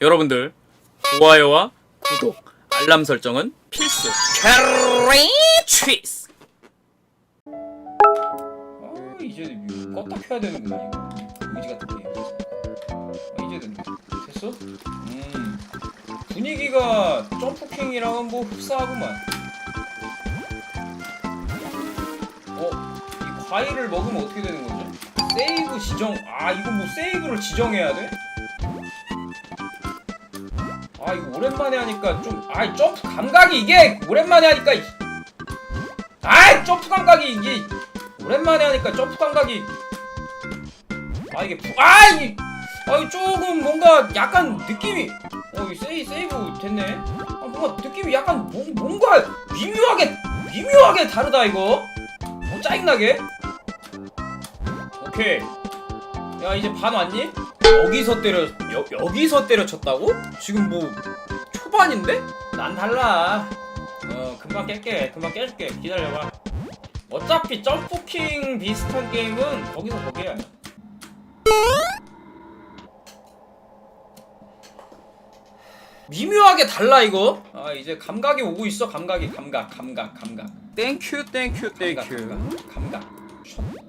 여러분들 좋아요와 구독, 알람 설정은 필수. 캐리 치스. 아 이제 껐다 켜야 되는구나. 의지 같은 게임. 아, 이제 됐네. 됐어? 음 분위기가 점프킹이랑은 뭐 흡사하구만. 어? 이 과일을 먹으면 어떻게 되는 거죠? 세이브 지정. 아 이거 뭐 세이브를 지정해야 돼? 아 이거 오랜만에 하니까 좀 아이 점프 감각이 이게 오랜만에 하니까 이- 아이 점프 감각이 이게 오랜만에 하니까 점프 감각이 아 이게 부- 아이 아이 조금 뭔가 약간 느낌이 어이 세이 세이브 됐네? 아 뭔가 느낌이 약간 뭐, 뭔가 미묘하게 미묘하게 다르다 이거. 어 짜증나게? 오케이. 야 이제 반 왔니? 여기서 때려 여, 여기서 때려쳤다고? 지금 뭐 초반인데? 난 달라. 어 금방 깰게. 금방 깨줄게. 기다려봐. 어차피 점프킹 비슷한 게임은 거기서 거기야. 미묘하게 달라 이거. 아 이제 감각이 오고 있어. 감각이 감각 감각 감각. 땡큐 땡큐 땡큐 감각, 감각. 첫왜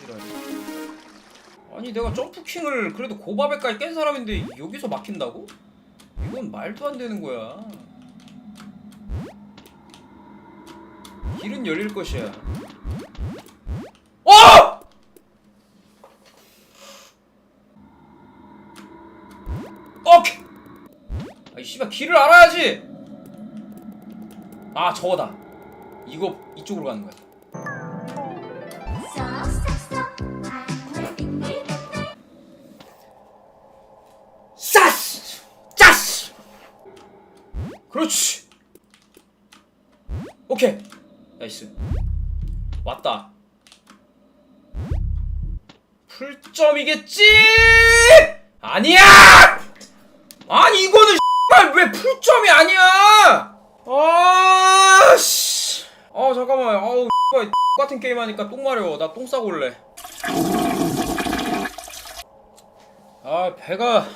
지까지 오고 지랄 아니 내가 점프킹을 그래도 고바벨까지 깬 사람인데 여기서 막힌다고? 이건 말도 안 되는 거야 길은 열릴 것이야 어! 오케이. 아이 씨발 길을 알아야지. 아 저거다. 이거 이쪽으로 가는 거야. 그렇지. 오케이. 나이스. 왔다. 풀점이겠지? 아니야! 아니 이거는 X발 왜 풀점이 아니야? 아 씨. 아 잠깐만. 아우 X발 같은 게임 하니까 똥 마려워. 나 똥 싸고 올래. 아 배가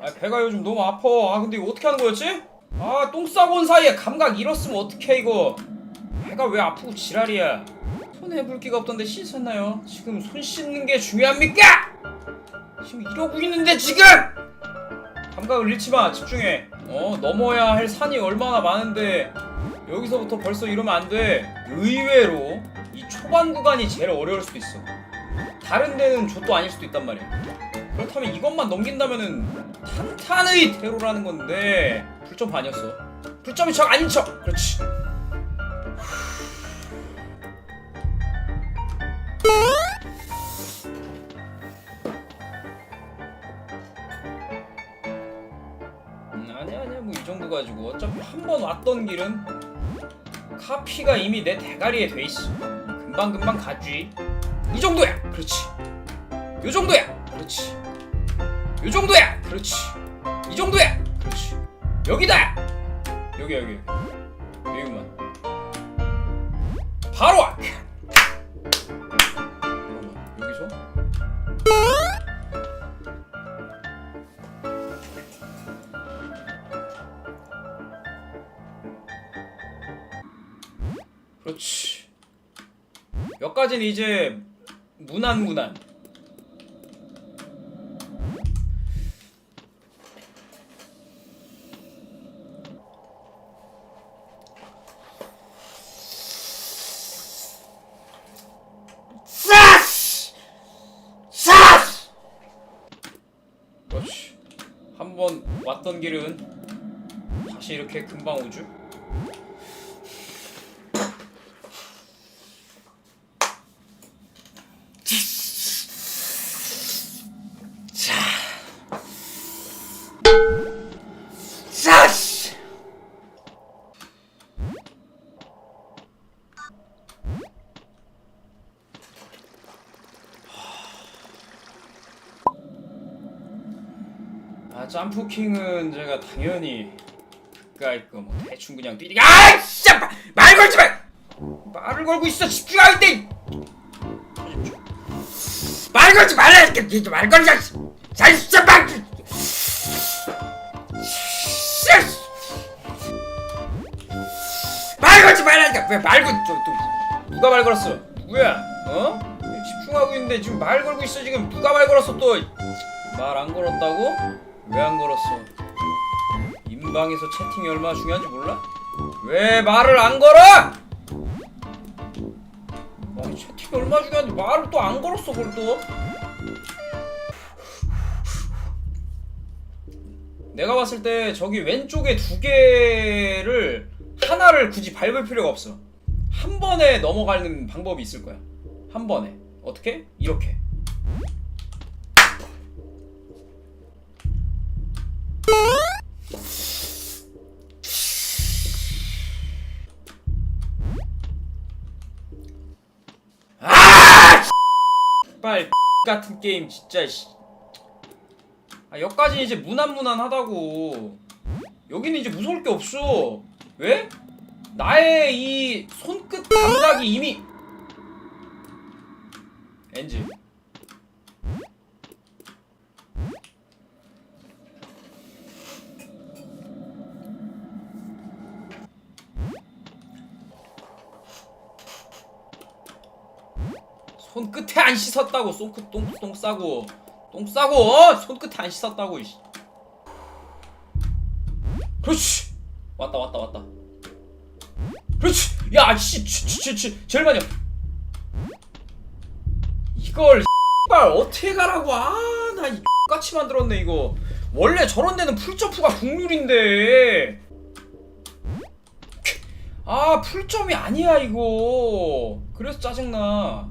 아 배가 요즘 너무 아파. 아 근데 이거 어떻게 하는 거였지? 아 똥 싸고 온 사이에 감각 잃었으면 어떡해 이거. 배가 왜 아프고 지랄이야. 손에 붉기가 없던데 씻었나요? 지금 손 씻는 게 중요합니까? 지금 이러고 있는데 지금! 감각을 잃지 마 집중해 어 넘어야 할 산이 얼마나 많은데 여기서부터 벌써 이러면 안 돼 의외로 이 초반 구간이 제일 어려울 수도 있어 다른 데는 좆도 아닐 수도 있단 말이야 그렇다면 이것만 넘긴다면은 탄탄의 테러라는 건데 불점 반이었어. 불점이 척 아닌 척! 그렇지. 음, 아니야 아니야 뭐 이 정도 가지고. 어차피 한 번 왔던 길은 카피가 이미 내 대가리에 돼 있어. 금방 금방 가지. 이 정도야! 그렇지. 요 정도야! 그렇지 요 정도야! 그렇지. 이 정도야! 그렇지. 여기다! 여기 여기 여기만. 바로 와 잠깐만, 여기서? 그렇지. 여기까지는 이제 무난 무난. 싸스! 싸스! 그렇지. 한 번 왔던 길은 다시 이렇게 금방 오죠. 점프킹은 제가 당연히 그니까 뭐 대충 그냥 뛰기 아 진짜! 마- 말 걸지 마! 말을 걸고 있어 집중하는데 말 걸지 말라니까 니말 걸지 잘 진짜 말 말 걸지 말라니까 왜말 걸.. 저, 또 누가 말 걸었어? 누구야? 어? 집중하고 있는데 지금 말 걸고 있어 지금. 누가 말 걸었어 또? 말 안 걸었다고? 왜 안 걸었어? 인방에서 채팅이 얼마나 중요한지 몰라? 왜 말을 안 걸어? 아니 채팅이 얼마나 중요한지 말을 또 안 걸었어 그걸 또 내가 봤을 때 저기 왼쪽에 두 개를 하나를 굳이 밟을 필요가 없어 한 번에 넘어가는 방법이 있을 거야 한 번에 어떻게? 이렇게 아! 빨 같은 게임 진짜 씨. 아 여기까지 이제 무난무난하다고 여기는 이제 무서울 게 없어 왜? 나의 이 손끝 감각이 이미 엔지 손끝에 안 씻었다고. 손끝 똥, 똥 싸고. 똥 싸고. 어? 손끝에 안 씻었다고 이씨. 그렇지. 왔다 왔다 왔다. 그렇지. 야씨 제일 많이 이걸 발 어떻게 가라고. 아나 같이 만들었네 이거. 원래 저런 데는 풀점프가 국룰인데. 아 풀점이 아니야 이거. 그래서 짜증나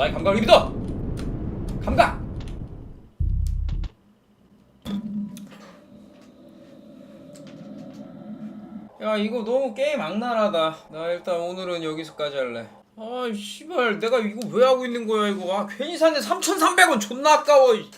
나의 감각을 믿어. 감각. 야 이거 너무 게임 악랄하다. 나 일단 오늘은 여기서까지 할래. 아 씨발 내가 이거 왜 하고 있는 거야 이거. 아 괜히 샀네 3,300원 존나 아까워. 이.